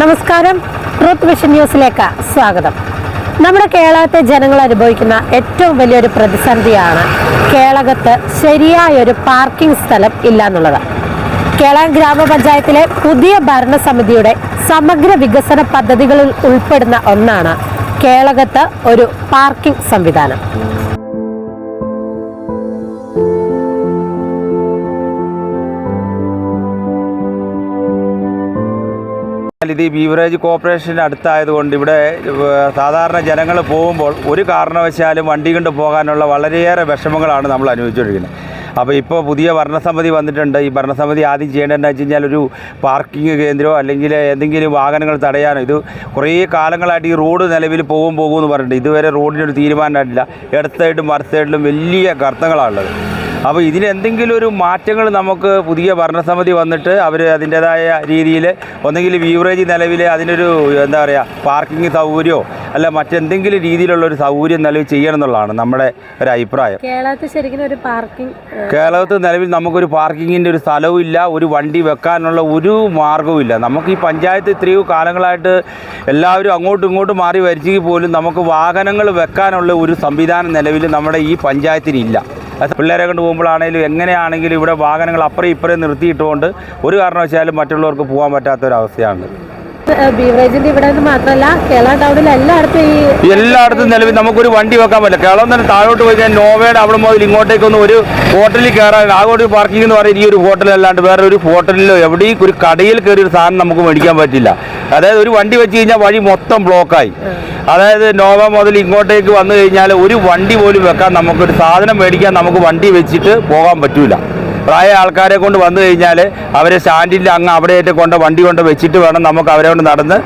നമസ്കാരം. Truth vision ന്യൂസിലേക്ക് സ്വാഗതം. നമ്മുടെ കേരളത്തെ ജനങ്ങൾ അനുഭവിക്കുന്ന ഏറ്റവും വലിയൊരു പ്രതിസന്ധിയാണ് കേളകത്ത് ശരിയായൊരു പാർക്കിംഗ് സ്ഥലം ഇല്ല എന്നുള്ളത്. കേള ഗ്രാമപഞ്ചായത്തിലെ പുതിയ ഭരണസമിതിയുടെ സമഗ്ര വികസന പദ്ധതികളിൽ ഉൾപ്പെടുന്ന ഒന്നാണ് കേളകത്ത് ഒരു പാർക്കിംഗ് സംവിധാനം. ഇത് ഈ ബീവറേജ് കോർപ്പറേഷന്റെ അടുത്തായതുകൊണ്ട് ഇവിടെ സാധാരണ ജനങ്ങൾ പോകുമ്പോൾ ഒരു കാരണവശാലും വണ്ടി കൊണ്ട് പോകാനുള്ള വളരെയേറെ വിഷമങ്ങളാണ് നമ്മൾ അനുഭവിച്ചുകൊണ്ടിരിക്കുന്നത്. അപ്പോൾ ഇപ്പോൾ പുതിയ ഭരണസമിതി വന്നിട്ടുണ്ട്. ഈ ഭരണസമിതി ആദ്യം ചെയ്യേണ്ടതെന്ന് വെച്ച് കഴിഞ്ഞാൽ ഒരു പാർക്കിംഗ് കേന്ദ്രമോ അല്ലെങ്കിൽ എന്തെങ്കിലും വാഹനങ്ങൾ തടയാനോ ഇത് കുറേ കാലങ്ങളായിട്ട് ഈ റോഡ് നിലവിൽ പോകും പോകുമെന്ന് പറഞ്ഞിട്ടുണ്ട്. ഇതുവരെ റോഡിനൊരു തീരുമാനമായിട്ടില്ല. ഇടത്തായിട്ടും സൈഡും വലിയ ഗർത്തങ്ങളാണുള്ളത് അപ്പോൾ ഇതിന് എന്തെങ്കിലും ഒരു മാറ്റങ്ങൾ നമുക്ക് പുതിയ ഭരണസമിതി വന്നിട്ട് അവർ അതിന്റേതായ രീതിയിൽ ഒന്നെങ്കിൽ ബീവറേജ് നിലവിൽ അതിനൊരു എന്താ പറയുക പാർക്കിംഗ് സൗകര്യമോ അല്ല മറ്റെന്തെങ്കിലും രീതിയിലുള്ള ഒരു സൗകര്യം നിലവിൽ ചെയ്യണം എന്നുള്ളതാണ് നമ്മുടെ ഒരു അഭിപ്രായം. കേരളത്തിൽ ശരിക്കും ഒരു പാർക്കിംഗ് കേരളത്തിൽ നിലവിൽ നമുക്കൊരു പാർക്കിങ്ങിന്റെ ഒരു സ്ഥലവും ഇല്ല ഒരു വണ്ടി വെക്കാനുള്ള ഒരു മാർഗവും ഇല്ല. നമുക്ക് ഈ പഞ്ചായത്ത് ഇത്രയോ കാലങ്ങളായിട്ട് എല്ലാവരും അങ്ങോട്ടും ഇങ്ങോട്ടും മാറി വരിച്ചെങ്കിൽ പോലും നമുക്ക് വാഹനങ്ങൾ വെക്കാനുള്ള ഒരു സംവിധാനം നിലവിൽ നമ്മുടെ ഈ പഞ്ചായത്തിനില്ല പിള്ളേരെ കൊണ്ട് പോകുമ്പോഴാണെങ്കിലും എങ്ങനെയാണെങ്കിലും ഇവിടെ വാഹനങ്ങൾ അപ്പുറം ഇപ്പുറം നിർത്തിയിട്ടുകൊണ്ട് ഒരു കാരണവശാലും മറ്റുള്ളവർക്ക് പോകാൻ പറ്റാത്തൊരവസ്ഥയാണ്. മാത്രമല്ല എല്ലായിടത്തും ഈ എല്ലായിടത്തും നിലവിൽ നമുക്കൊരു വണ്ടി വെക്കാൻ പറ്റില്ല. കേരളം തന്നെ താഴോട്ട് പോയി കഴിഞ്ഞാൽ നോവയുടെ അവിടെ മുതൽ ഇങ്ങോട്ടേക്കൊന്നും ഒരു ഹോട്ടലിൽ കയറാൻ ആകോട്ട് പാർക്കിംഗ് എന്ന് പറയുന്നത് ഈ ഒരു ഹോട്ടൽ അല്ലാണ്ട് വേറെ ഒരു ഹോട്ടലിലോ എവിടെയും ഒരു കടയിൽ കയറി ഒരു സാധനം നമുക്ക് മേടിക്കാൻ പറ്റില്ല. അതായത് ഒരു വണ്ടി വെച്ച് കഴിഞ്ഞാൽ വഴി മൊത്തം ബ്ലോക്കായി അതായത് നോവ മുതൽ ഇങ്ങോട്ടേക്ക് വന്നു കഴിഞ്ഞാൽ ഒരു വണ്ടി പോലും വെക്കാൻ നമുക്കൊരു സാധനം മേടിക്കാൻ നമുക്ക് വണ്ടി വെച്ചിട്ട് പോകാൻ പറ്റൂല. പ്രായ ആൾക്കാരെ കൊണ്ട് വന്നു കഴിഞ്ഞാൽ അവരെ സ്റ്റാൻഡിന്റെ അങ്ങ് അവിടെയായിട്ട് കൊണ്ട് വണ്ടി കൊണ്ട് വെച്ചിട്ട് വേണം നമുക്ക് അവരെ കൊണ്ട് നടന്ന്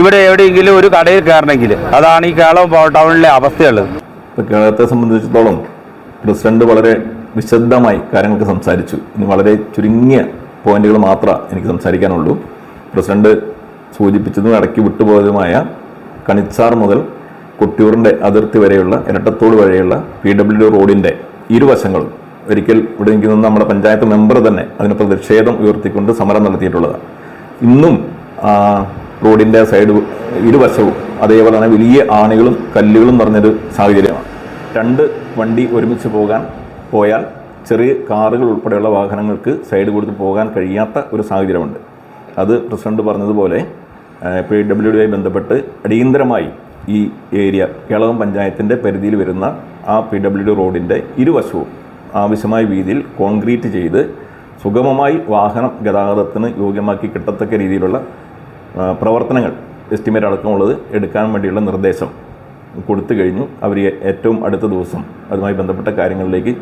ഇവിടെ എവിടെയെങ്കിലും ഒരു കടയിൽ കയറണമെങ്കിൽ അതാണ് ഈ കേരളം ടൗണിലെ അവസ്ഥയുള്ളത്. ഇപ്പോൾ കേരളത്തെ സംബന്ധിച്ചിടത്തോളം പ്രസിഡന്റ് വളരെ വിശദമായി കാര്യങ്ങൾക്ക് സംസാരിച്ചു. ഇനി വളരെ ചുരുങ്ങിയ പോയിന്റുകൾ മാത്രമേ എനിക്ക് സംസാരിക്കാനുള്ളൂ. പ്രസിഡന്റ് സൂചിപ്പിച്ചതും ഇടയ്ക്ക് വിട്ടുപോയതുമായ കണിച്ചാർ മുതൽ കൊട്ടിയൂറിന്റെ അതിർത്തി വരെയുള്ള ഇരട്ടത്തോട് വരെയുള്ള പി ഡബ്ല്യു ഡി റോഡിന്റെ ഇരുവശങ്ങളും ഒരിക്കൽ ഇവിടെ നിന്ന് നമ്മുടെ പഞ്ചായത്ത് മെമ്പർ തന്നെ അതിന് പ്രതിഷേധം ഉയർത്തിക്കൊണ്ട് സമരം നടത്തിയിട്ടുള്ളതാണ്. ഇന്നും റോഡിന്റെ സൈഡ് ഇരുവശവും അതേപോലെ തന്നെ വലിയ ആണികളും കല്ലുകളും നിറഞ്ഞൊരു സാഹചര്യമാണ്. രണ്ട് വണ്ടി ഒരുമിച്ച് പോകാൻ പോയാൽ ചെറിയ കാറുകൾ ഉൾപ്പെടെയുള്ള വാഹനങ്ങൾക്ക് സൈഡ് കൊടുത്ത് പോകാൻ കഴിയാത്ത ഒരു സാഹചര്യമുണ്ട്. അത് പ്രസിഡന്റ് പറഞ്ഞതുപോലെ പി ഡബ്ല്യു ഡിയുമായി ബന്ധപ്പെട്ട് അടിയന്തരമായി ഈ ഏരിയ കേളകം പഞ്ചായത്തിന്റെ പരിധിയിൽ വരുന്ന ആ പി ഡബ്ല്യു ഡി റോഡിന്റെ ഇരുവശവും ആവശ്യമായ രീതിയിൽ കോൺക്രീറ്റ് ചെയ്ത് സുഗമമായി വാഹനം ഗതാഗതത്തിന് യോഗ്യമാക്കി കിട്ടത്തക്ക രീതിയിലുള്ള പ്രവർത്തനങ്ങൾ എസ്റ്റിമേറ്റ് അടക്കമുള്ളത് എടുക്കാൻ വേണ്ടിയുള്ള നിർദ്ദേശം കൊടുത്തു കഴിഞ്ഞു. അവർ ഏറ്റവും അടുത്ത ദിവസം അതുമായി ബന്ധപ്പെട്ട കാര്യങ്ങളിലേക്ക്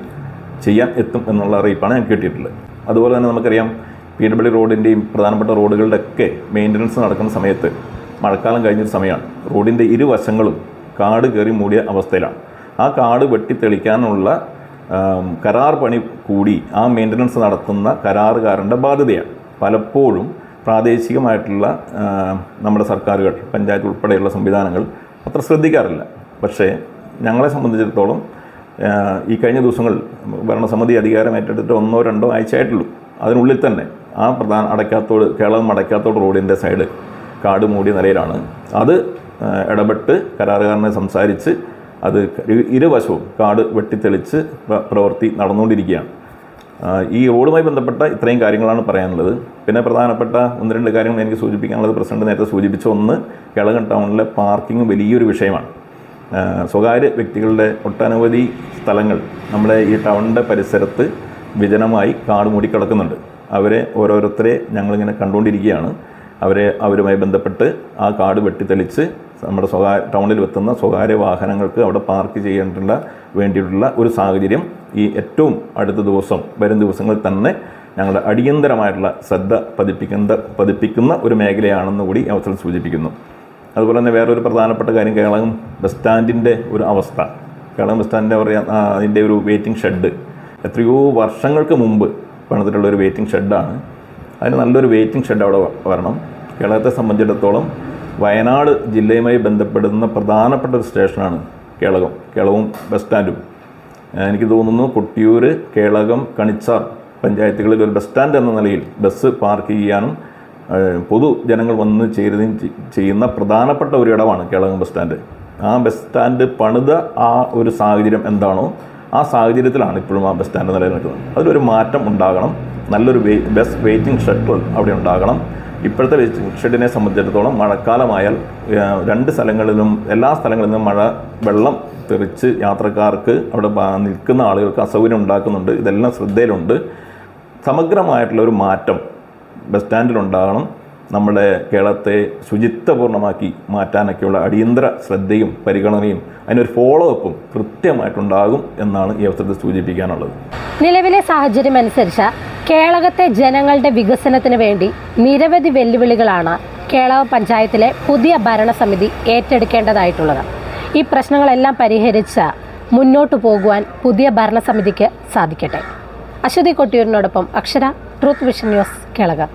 ചെയ്യാൻ എത്തും എന്നുള്ള അറിയിപ്പാണ് ഞാൻ കിട്ടിയിട്ടുള്ളത് അതുപോലെ തന്നെ നമുക്കറിയാം പി ഡബ്ല്യു റോഡിന്റെയും പ്രധാനപ്പെട്ട റോഡുകളുടെ ഒക്കെ മെയിന്റനൻസ് നടക്കുന്ന സമയത്ത് മഴക്കാലം കഴിഞ്ഞൊരു സമയമാണ്. റോഡിന്റെ ഇരുവശങ്ങളും കാട് കയറി മൂടിയ അവസ്ഥയിലാണ്. ആ കാട് വെട്ടിത്തെളിക്കാനുള്ള കരാർ പണി കൂടി ആ മെയിന്റനൻസ് നടത്തുന്ന കരാറുകാരന്റെ ബാധ്യതയാണ്. പലപ്പോഴും പ്രാദേശികമായിട്ടുള്ള നമ്മുടെ സർക്കാരുകൾ പഞ്ചായത്ത് ഉൾപ്പെടെയുള്ള സംവിധാനങ്ങൾ അത്ര ശ്രദ്ധിക്കാറില്ല. പക്ഷേ ഞങ്ങളെ സംബന്ധിച്ചിടത്തോളം ഈ കഴിഞ്ഞ ദിവസങ്ങൾ ഭരണസമിതി അധികാരം ഏറ്റെടുത്തിട്ട് ഒന്നോ രണ്ടോ ആഴ്ചയായിട്ടുള്ളൂ. അതിനുള്ളിൽ തന്നെ ആ പ്രധാന അടയ്ക്കാത്തോട് കേരളം അടയ്ക്കാത്തോട് റോഡിന്റെ സൈഡ് കാട് മൂടിയ നിലയിലാണ്. അത് ഇടപെട്ട് കരാറുകാരനെ സംസാരിച്ച് അത് ഇരുവശവും കാട് വെട്ടിത്തെളിച്ച് പ്ര- പ്രവൃത്തി നടന്നുകൊണ്ടിരിക്കുകയാണ്. ഈ റോഡുമായി ബന്ധപ്പെട്ട ഇത്രയും കാര്യങ്ങളാണ് പറയാനുള്ളത്. പിന്നെ പ്രധാനപ്പെട്ട ഒന്ന് രണ്ട് കാര്യങ്ങൾ എനിക്ക് സൂചിപ്പിക്കാനുള്ളത് പ്രസിഡന്റ് നേരത്തെ സൂചിപ്പിച്ച ഒന്ന് കേളകം ടൗണിലെ പാർക്കിംഗ് വലിയൊരു വിഷയമാണ്. സ്വകാര്യ വ്യക്തികളുടെ ഒട്ടനവധി സ്ഥലങ്ങൾ നമ്മുടെ ഈ ടൗണിന്റെ പരിസരത്ത് വിജനമായി കാട് മൂടിക്കിടക്കുന്നുണ്ട്. അവരെ ഓരോരുത്തരെ ഞങ്ങളിങ്ങനെ കണ്ടുകൊണ്ടിരിക്കുകയാണ്. അവരെ അവരുമായി ബന്ധപ്പെട്ട് ആ കാട് വെട്ടിത്തെളിച്ച് നമ്മുടെ സ്വകാര്യ ടൗണിൽ എത്തുന്ന സ്വകാര്യ വാഹനങ്ങൾക്ക് അവിടെ പാർക്ക് ചെയ്യേണ്ടുള്ള വേണ്ടിയിട്ടുള്ള ഒരു സാഹചര്യം ഈ ഏറ്റവും അടുത്ത ദിവസം വരും ദിവസങ്ങളിൽ തന്നെ ഞങ്ങളുടെ അടിയന്തരമായിട്ടുള്ള ശ്രദ്ധ പതിപ്പിക്കുന്ന പതിപ്പിക്കുന്ന ഒരു മേഖലയാണെന്ന് കൂടി അവസരം സൂചിപ്പിക്കുന്നു. അതുപോലെ തന്നെ വേറൊരു പ്രധാനപ്പെട്ട കാര്യം കേരളം ബസ് സ്റ്റാൻഡിന്റെ ഒരു അവസ്ഥ. കേരളം ബസ് സ്റ്റാൻഡിന്റെ പറയാം അതിന്റെ ഒരു വെയിറ്റിംഗ് ഷെഡ് എത്രയോ വർഷങ്ങൾക്ക് മുമ്പ് പണിതിട്ടുള്ള ഒരു വെയിറ്റിംഗ് ഷെഡാണ് അതിന് നല്ലൊരു വെയിറ്റിംഗ് ഷെഡ് അവിടെ വരണം. കേരളത്തെ സംബന്ധിച്ചിടത്തോളം വയനാട് ജില്ലയുമായി ബന്ധപ്പെടുന്ന പ്രധാനപ്പെട്ട ഒരു സ്റ്റേഷനാണ് കേളകം കേളവും ബസ് സ്റ്റാൻഡും. എനിക്ക് തോന്നുന്നു കൊട്ടിയൂർ കേളകം കണിച്ചാർ പഞ്ചായത്തുകളിൽ ഒരു ബസ് സ്റ്റാൻഡ് എന്ന നിലയിൽ ബസ് പാർക്ക് ചെയ്യാനും പൊതു പൊതുജനങ്ങൾ വന്ന് ചേരുകയും ചെയ്യുന്ന പ്രധാനപ്പെട്ട ഒരു ഇടമാണ് കേളകം ബസ് സ്റ്റാൻഡ്. ആ ബസ് സ്റ്റാൻഡ് പണിത ആ ഒരു സാഹചര്യം എന്താണോ ആ സാഹചര്യത്തിലാണ് ഇപ്പോഴും ആ ബസ് സ്റ്റാൻഡ് നിലനിൽക്കുന്നത്. അതിലൊരു മാറ്റം ഉണ്ടാകണം. നല്ലൊരു ബസ് വെയിറ്റിംഗ് ഷെഡ് അവിടെ ഉണ്ടാകണം. ഇപ്പോഴത്തെ ഷെഡിനെ സംബന്ധിച്ചിടത്തോളം മഴക്കാലമായാൽ രണ്ട് സ്ഥലങ്ങളിലും എല്ലാ സ്ഥലങ്ങളിലും മഴ വെള്ളം തെറിച്ച് യാത്രക്കാർക്ക് അവിടെ നിൽക്കുന്ന ആളുകൾക്ക് അസൗകര്യം ഉണ്ടാക്കുന്നുണ്ട്. ഇതെല്ലാം ശ്രദ്ധയിലുണ്ട്. സമഗ്രമായിട്ടുള്ള ഒരു മാറ്റം ബസ് സ്റ്റാൻഡിലുണ്ടാകണം നമ്മുടെ കേരളത്തെ ശുചിത്വപൂർണമാക്കി മാറ്റാനൊക്കെയുള്ള അടിയന്തര ശ്രദ്ധയും പരിഗണനയും അതിനൊരു ഫോളോ അപ്പും കൃത്യമായിട്ടുണ്ടാകും എന്നാണ് ഈ അവസരത്തിൽ സൂചിപ്പിക്കാനുള്ളത്. നിലവിലെ സാഹചര്യം അനുസരിച്ച് കേളകത്തെ ജനങ്ങളുടെ വികസനത്തിന് വേണ്ടി നിരവധി വെല്ലുവിളികളാണ് കേളക പഞ്ചായത്തിലെ പുതിയ ഭരണസമിതി ഏറ്റെടുക്കേണ്ടതായിട്ടുള്ളത്. ഈ പ്രശ്നങ്ങളെല്ലാം പരിഹരിച്ച് മുന്നോട്ട് പോകുവാൻ പുതിയ ഭരണസമിതിക്ക് സാധിക്കട്ടെ. അശ്വതി കൊട്ടിയൂരിനോടൊപ്പം അക്ഷര ട്രൂത്ത് വിഷൻ ന്യൂസ് കേളകം.